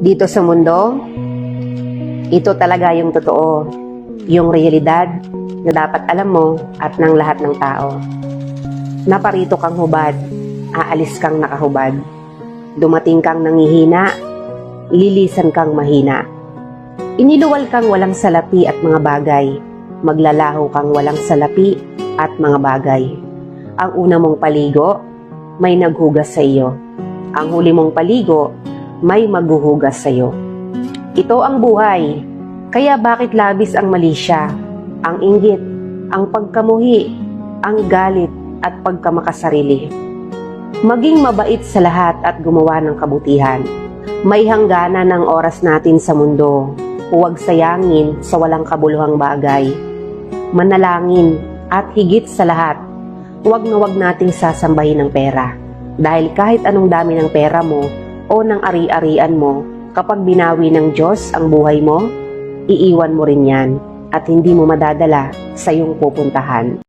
Dito sa mundo, ito talaga yung totoo. Yung realidad na dapat alam mo at ng lahat ng tao. Naparito kang hubad, aalis kang nakahubad. Dumating kang nangihina, lilisan kang mahina. Iniluwal kang walang salapi at mga bagay. Maglalaho kang walang salapi at mga bagay. Ang una mong paligo, may naghugas sa iyo. Ang huli mong paligo, may maghuhugas sa iyo. Ito ang buhay. Kaya bakit labis ang mali siya, ang inggit, ang pagkamuhi, ang galit at pagkamakasarili. Maging mabait sa lahat at gumawa ng kabutihan. May hangganan ng oras natin sa mundo. Huwag sayangin sa walang kabuluhang bagay. Manalangin at higit sa lahat, huwag na huwag nating sasambahin ng pera. Dahil kahit anong dami ng pera mo o ng ari-arian mo, kapag binawi ng Diyos ang buhay mo, iiwan mo rin yan at hindi mo madadala sa iyong pupuntahan.